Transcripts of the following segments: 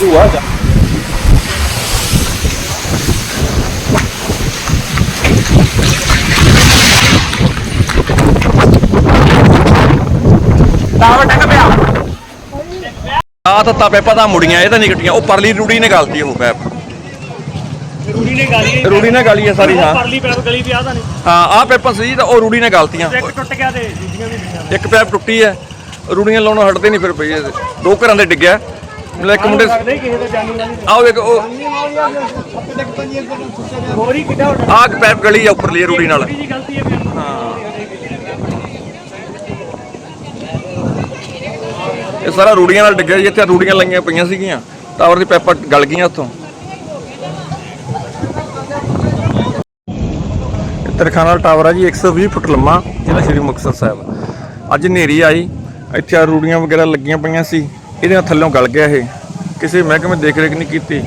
ਤੂੰ ਆ ਪਿਆ ਆ ਤਾਂ ਤਾਂ ਪੈਪਾ ਤਾਂ ਮੁੜੀਆਂ, ਇਹ ਤਾਂ ਨਹੀਂ ਕੱਟੀਆਂ। ਉਹ ਪਰਲੀ ਰੂੜੀ ਨੇ ਗਲਤੀ ਉਹ ਪੈਪ ਰੂੜੀ ਨੇ ਗਾਲੀ ਹੈ। ਰੂੜੀ ਨੇ ਗਾਲੀ ਹੈ ਸਾਰੀ ਹਾਂ। ਪਰਲੀ ਪੈਪ ਗਲੀ ਵੀ ਆ ਤਾਂ ਨਹੀਂ। ਹਾਂ ਆ ਪੈਪਾਂ ਸੀ ਤਾਂ ਉਹ ਰੂੜੀ ਨੇ ਗਲਤੀਆਂ। ਇੱਕ ਟੁੱਟ ਗਿਆ ਤੇ ਦੂਜੀਆਂ ਵੀ ਡਿੱਗੀਆਂ ਇੱਕ ਪੈਪ ਟੁੱਟੀ ਹੈ। ਰੂੜੀਆਂ ਲਾਉਣੋਂ ਹਟਦੇ ਨਹੀਂ ਫਿਰ ਪਈ ਇਹ। ਦੋ ਘਰਾਂ ਦੇ ਡਿੱਗਿਆ। ਮਤਲਬ ਇੱਕ ਮੁੰਡੇ ਲੱਗਦਾ ਹੀ ਕਿਸੇ ਦਾ ਜਾਨੀ ਵਾਲੀ ਆਓ ਦੇਖ ਉਹ ਹੋਰ ਹੀ ਕਿੱਡਾ ਵੱਡਾ ਆਹ ਪੈਪ ਗਲੀ ਆ ਉੱਪਰਲੀ ਰੂੜੀ ਨਾਲ। ਗਲਤੀ ਹੈ ਫਿਰ। ਇਹ ਸਾਰਾ ਰੂੜੀਆਂ ਨਾਲ ਡਿੱਗਿਆ ਜੀ ਇੱਥੇ ਰੂੜੀਆਂ ਲਾਈਆਂ ਪਈਆਂ ਸੀਗੀਆਂ। ਟਾਵਰ ਦੀ ਪੈਪਾਂ ਗਲ ਗਈਆਂ ਉੱਥੋਂ। ਇਹ ਤਰਖਾਣਾ ਟਾਵਰ ਆ ਜੀ 120 ਫੁੱਟ ਲੰਮਾ, ਜਿਹੜਾ ਸ਼੍ਰੀ ਮੁਕਤਸਰ ਸਾਹਿਬ ਅੱਜ ਹਨੇਰੀ ਆਈ, ਇੱਥੇ ਆ ਰੂੜੀਆਂ ਵਗੈਰਾ ਲੱਗੀਆਂ ਪਈਆਂ ਸੀ, ਇਹਦੇ ਨਾਲ ਥੱਲੋਂ ਗਲ ਗਿਆ ਇਹ। ਕਿਸੇ ਮਹਿਕਮੇ ਦੇਖ ਰੇਖ ਨਹੀਂ ਕੀਤੀ।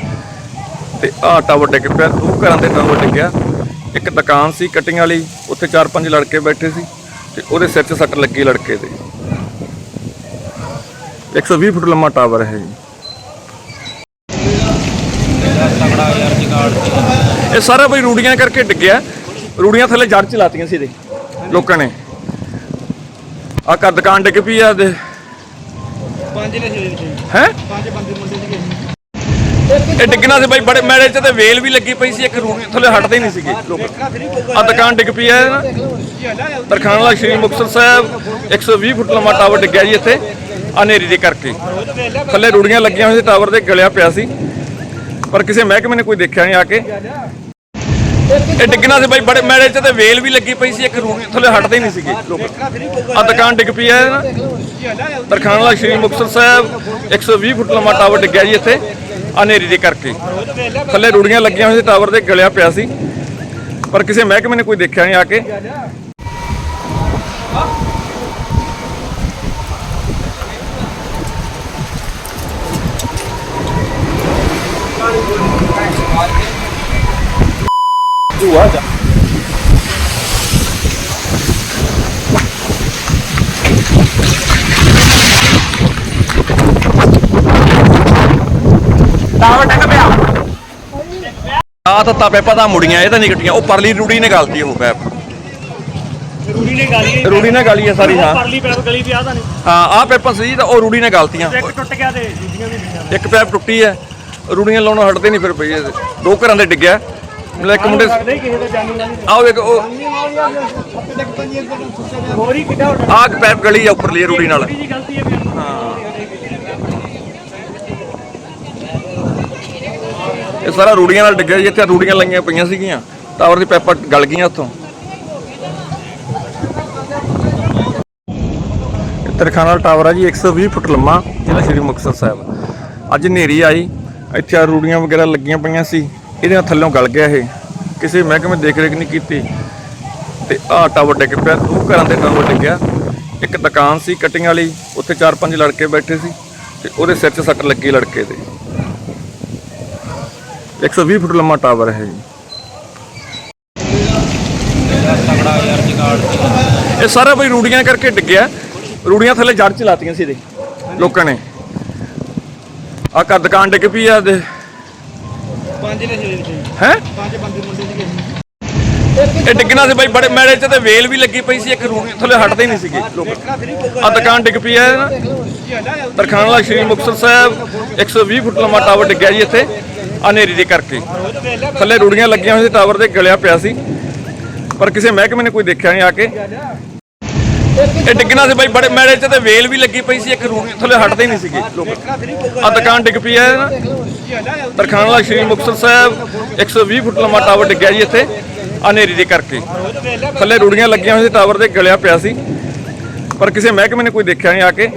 ਤੇ ਆਹ ਟਾਵਰ ਡਿੱਗ ਪਿਆ ਦੋ ਘਰਾਂ ਦੇ ਟਾਵਰ ਡਿੱਗਿਆ ਇੱਕ ਦੁਕਾਨ ਸੀ ਕਟਿੰਗ ਵਾਲੀ, ਉੱਥੇ ਚਾਰ ਪੰਜ ਲੜਕੇ ਬੈਠੇ ਸੀ, ਤੇ ਉਹਦੇ ਸਿਰ 'ਚ ਸੱਟ ਲੱਗੀ ਲੜਕੇ ਦੇ। 120 ਫੁੱਟ ਲੰਮਾ ਟਾਵਰ ਹੈ ਜੀ ਇਹ ਸਾਰਾ ਬਈ ਰੂੜੀਆਂ ਕਰਕੇ ਡਿੱਗਿਆ। ਰੂੜੀਆਂ ਥੱਲੇ ਜੜ ਚਲਾਤੀਆਂ ਸੀ ਇਹਦੇ। ਲੋਕਾਂ ਨੇ। ਆ ਘਰ ਦੁਕਾਨ ਡਿੱਗ ਪਈ ਆ ਦੇ ਪੰਜ ਨੇ ਸੀ ਹੈ? ਪੰਜ ਬੰਦੇ ਮੁੰਡੇ ਸੀਗੇ। ਇਹ ਡਿੱਗਣਾ ਸੀ ਬਾਈ ਬੜੇ ਮੈੜੇ ਚ ਤੇ ਵੇਲ ਵੀ ਲੱਗੀ ਪਈ ਸੀ ਇੱਕ ਰੂੜੀ ਥੱਲੇ ਹਟਦੇ ਹੀ ਨਹੀਂ ਸੀਗੇ ਲੋਕ। ਆ ਦੁਕਾਨ ਡਿੱਗ ਪਈ ਆ ਨਾ। ਤਰਖਾਣਾ ਵਾਲਾ ਸ਼੍ਰੀ ਮੁਕਤਸਰ ਸਾਹਿਬ 120 ਫੁੱਟ ਲੰਮਾ ਟਾਵਰ ਡਿੱਗਿਆ ਜੀ ਇੱਥੇ ਹਨੇਰੀ ਦੇ ਕਰਕੇ। ਥੱਲੇ ਰੂੜੀਆਂ ਲੱਗੀਆਂ ਹੋਈਆਂ ਸੀ ਟਾਵਰ ਦੇ ਗਲਿਆ ਪਿਆ ਸੀ। ਪਰ ਕਿਸੇ ਮਹਿਕਮੇ ਨੇ ਕੋਈ ਦੇਖਿਆ ਨਹੀਂ ਆ ਕੇ। ਇਹ ਡਿੱਗਣਾ ਸੀ ਬਾਈ, ਬੜੇ ਮੈੜੇ ਚ ਤੇ ਵੇਲ ਵੀ ਲੱਗੀ ਪਈ ਸੀ, ਇੱਕ ਰੂੜੀ ਥੱਲੇ ਹਟਦੇ ਨਹੀਂ ਸੀਗੇ। ਲੋਕ ਆ ਦੁਕਾਨ ਡਿੱਗ ਪਈ ਹੈ। ਨਾ ਤਰਖਾਣਾ ਵਾਲਾ ਸ਼੍ਰੀ ਮੁਕਤਸਰ ਸਾਹਿਬ 120 ਫੁੱਟ ਲੰਮਾ ਟਾਵਰ ਡਿੱਗਿਆ ਜੀ ਇੱਥੇ ਆ ਹਨੇਰੀ ਦੇ ਕਰਕੇ। ਥੱਲੇ ਰੂੜੀਆਂ ਲੱਗੀਆਂ ਹੋਈਆਂ ਸੀ, ਟਾਵਰ ਦੇ ਗਲਿਆ ਪਿਆ ਸੀ। ਪਰ ਕਿਸੇ ਮਹਿਕਮੇ ਨੇ ਕੋਈ ਦੇਖਿਆ ਨਹੀਂ ਆ ਕੇ। ਤੂੰ ਆ ਜਾ ਟਾਵਰ ਟੱਕ ਪਿਆ ਆ ਤਾਂ ਤਾਂ ਪੈਪਾ ਤਾਂ ਮੁੜੀਆਂ ਇਹ ਤਾਂ ਨਹੀਂ ਕੱਟੀਆਂ। ਉਹ ਪਰਲੀ ਰੂੜੀ ਨੇ ਗਲਤੀ ਉਹ ਪੈਪ। ਰੂੜੀ ਨੇ ਗਾਲੀ। ਰੂੜੀ ਨੇ ਗਾਲੀ ਹੈ ਸਾਰੀ ਹਾਂ। ਪਰਲੀ ਪੈਪ ਗਲੀ ਵੀ ਆ ਤਾਂ ਨਹੀਂ। ਹਾਂ ਆ ਪੈਪਾਂ ਸੀ ਤਾਂ ਉਹ ਰੂੜੀ ਨੇ ਗਲਤੀਆਂ। ਇੱਕ ਟੁੱਟ ਗਿਆ ਤੇ ਦੂਜੀਆਂ ਵੀ ਡਿੱਗੀਆਂ ਇੱਕ ਪੈਪ ਟੁੱਟੀ ਹੈ। ਰੂੜੀਆਂ ਲਾਉਣੋਂ ਹਟਦੇ ਨਹੀਂ ਫਿਰ ਪਈ। ਦੋ ਘਰਾਂ ਦੇ ਡਿੱਗਿਆ। ਮਤਲਬ ਇੱਕ ਮੁੰਡੇ ਕਿਸੇ ਦਾ ਜਾਨੀ ਆਓ ਦੇਖ ਉਹ ਹੋਰ ਹੀ ਕਿੱਡਾ ਵੱਡਾ ਆਹ ਪੈਪ ਗਲੀ ਆ ਉੱਪਰਲੀ ਰੂੜੀ ਨਾਲ। ਗਲਤੀ ਹੈ। ਫਿਰ ਇਹ ਸਾਰਾ ਰੂੜੀਆਂ ਨਾਲ ਡਿੱਗਿਆ ਜੀ ਇੱਥੇ ਰੂੜੀਆਂ ਲਾਈਆਂ ਪਈਆਂ ਸੀਗੀਆਂ ਟਾਵਰ ਦੀ ਪੈਪਾਂ ਗਲ ਗਈਆਂ ਉੱਥੋਂ। ਵਾਲਾ ਟਾਵਰ ਆ ਜੀ 120 ਫੁੱਟ ਲੰਮਾ ਜ਼ਿਲ੍ਹਾ ਸ਼੍ਰੀ ਮੁਕਤਸਰ ਸਾਹਿਬ। ਅੱਜ ਹਨੇਰੀ ਆਈ ਇੱਥੇ ਆ ਰੂੜੀਆਂ ਵਗੈਰਾ ਲੱਗੀਆਂ ਪਈਆਂ ਸੀ। ਇਹਦੇ ਨਾਲ ਥੱਲੋਂ ਗਲ ਗਿਆ ਇਹ। ਕਿਸੇ ਮਹਿਕਮੇ ਦੇਖ ਰੇਖ ਨਹੀਂ ਕੀਤੀ। ਤੇ ਆਹ ਟਾਵਰ ਡਿੱਗ ਪਿਆ, ਉਹ ਘਰਾਂ ਦੇ ਟਾਵਰ ਡਿੱਗਿਆ ਇੱਕ ਦੁਕਾਨ ਸੀ ਕਟਿੰਗ ਵਾਲੀ, ਉੱਥੇ ਚਾਰ ਪੰਜ ਲੜਕੇ ਬੈਠੇ ਸੀ ਤੇ ਉਹਦੇ ਸਿਰ 'ਚ ਸੱਟ ਲੱਗੀ ਲੜਕੇ ਦੇ। 120 ਫੁੱਟ ਲੰਮਾ ਟਾਵਰ ਹੈ ਜੀ ਇਹ ਸਾਰਾ ਬਈ ਰੂੜੀਆਂ ਕਰਕੇ ਡਿੱਗਿਆ ਰੂੜੀਆਂ ਥੱਲੇ ਜੜ ਚਲਾਤੀਆਂ ਸੀ ਇਹਦੇ। ਲੋਕਾਂ ਨੇ। ਆ ਘਰ ਦੁਕਾਨ ਡਿੱਗ ਪਈ ਆ ਦੇ ਪੰਜ ਨੇ ਸੀ ਹੈ? ਪੰਜ ਬੰਦੇ ਮੁੰਡੇ ਸੀਗੇ। ਇਹ ਡਿੱਗਣਾ ਸੀ ਬਾਈ ਬੜੇ ਮੈੜੇ ਚ ਤੇ ਵੇਲ ਵੀ ਲੱਗੀ ਪਈ ਸੀ ਇੱਕ ਰੂੜੀ ਥੱਲੇ ਹਟਦੇ ਹੀ ਨਹੀਂ ਸੀਗੇ। ਲੋਕ ਆ ਦੁਕਾਨ ਡਿੱਗ ਪਈ ਆ ਨਾ। ਵਾਲਾ ਸ਼੍ਰੀ ਮੁਕਤਸਰ ਸਾਹਿਬ 120 ਫੁੱਟ ਲੰਮਾ ਟਾਵਰ ਡਿੱਗਿਆ ਜੀ ਇੱਥੇ ਹਨੇਰੀ ਦੇ ਕਰਕੇ। ਥੱਲੇ ਰੂੜੀਆਂ ਲੱਗੀਆਂ ਹੋਈਆਂ ਸੀ ਟਾਵਰ ਦੇ ਗਲਿਆ ਪਿਆ ਸੀ। ਪਰ ਕਿਸੇ ਮਹਿਕਮੇ ਨੇ ਕੋਈ ਦੇਖਿਆ ਨਹੀਂ ਆ ਕੇ। ਇਹ ਡਿੱਗਣਾ ਸੀ ਬਾਈ, ਬੜੇ ਮੈੜੇ ਚ ਤੇ ਵੇਲ ਵੀ ਲੱਗੀ ਪਈ ਸੀ, ਇੱਕ ਰੂੜੀ ਥੱਲੇ ਹਟਦੇ ਹੀ ਨਹੀਂ ਸੀਗੇ। ਲੋਕ ਆ ਦੁਕਾਨ ਡਿੱਗ ਪਈ ਹੈ ਨਾ। ਤਰਖਾਣਾ ਵਾਲਾ ਸ਼੍ਰੀ ਮੁਕਤਸਰ ਸਾਹਿਬ 120 ਫੁੱਟ ਲੰਮਾ ਟਾਵਰ ਡਿੱਗਿਆ ਜੀ ਇੱਥੇ ਆ ਹਨੇਰੀ ਦੇ ਕਰਕੇ। ਥੱਲੇ ਰੂੜੀਆਂ ਲੱਗੀਆਂ ਹੋਈਆਂ ਸੀ, ਟਾਵਰ ਦੇ ਗਲਿਆ ਪਿਆ ਸੀ। ਪਰ ਕਿਸੇ ਮਹਿਕਮੇ ਨੇ ਕੋਈ ਦੇਖਿਆ ਨਹੀਂ ਆ ਕੇ।